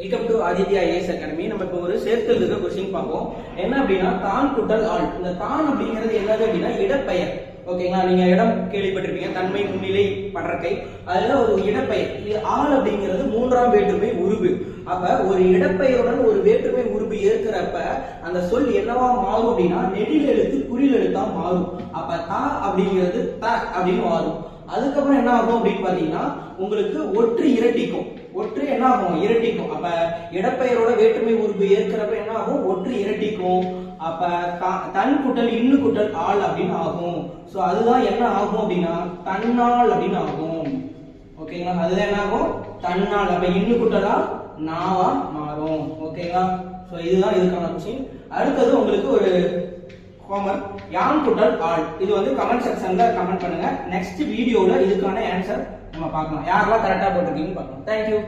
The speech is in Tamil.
Welcome to Aditya IAS academy நம்ம இப்போ ஒரு சேர்த்தல் இருக்க கொஸ்டின் பார்ப்போம். என்ன அப்படின்னா தான் குட்டல் ஆள். இந்த தான் அப்படிங்கிறது என்னது அப்படின்னா இடப்பெயர். ஓகேங்களா நீங்க இடம் கேள்விப்பட்டிருப்பீங்க. தன்மை முன்னிலை படற்கை. அதுல ஒரு இடப்பெயர். இது ஆள் அப்படிங்கிறது மூன்றாம் வேற்றுமை உருவு. அப்ப ஒரு இடப்பெயருடன் ஒரு வேற்றுமை உருவு ஏற்கிறப்ப அந்த சொல் என்னவா மாறும் அப்படின்னா நெடில் எழுத்து குறில் எழுத்தா மாறும். அப்ப தா அப்படிங்கிறது த அப்படின்னு மாறும். அதுக்கப்புறம் என்ன ஆகும் அப்படின்னு பாத்தீங்கன்னா உங்களுக்கு ஒற்று இரட்டிக்கும். ஒற்று என்ன ஆகும் இரட்டிக்கும். அப்ப இடப்பெயரோட வேற்றுமை உறுப்பு ஏற்கிறப்ப என்ன ஆகும் ஒற்று இரட்டிக்கும். அப்ப த- தன் குட்டல் இன்னு குட்டல் ஆள் அப்படின்னு ஆகும். சோ அதுதான் என்ன ஆகும் அப்படின்னா தன்னாள் அப்படின்னு ஆகும். ஓகேங்களா? அதுதான் என்ன ஆகும் தன்னாள் அப்ப இன்னு குட்டலா? நாவா மாறும். ஓகேங்களா? சோ இதுதான் இதுக்கான கொஸ்டின் அடுத்தது உங்களுக்கு ஒரு ஹோம்ஒர்க் யான் குட்டல் ஆல் இது வந்து கமெண்ட் செக்ஷன்ல கமெண்ட் பண்ணுங்க. நெக்ஸ்ட் வீடியோல இதுக்கான ஆன்சர் நம்ம பார்க்கலாம். யாரெல்லாம் கரெக்டா போட்டிருக்கீங்கன்னு பார்க்கலாம். தேங்க்யூ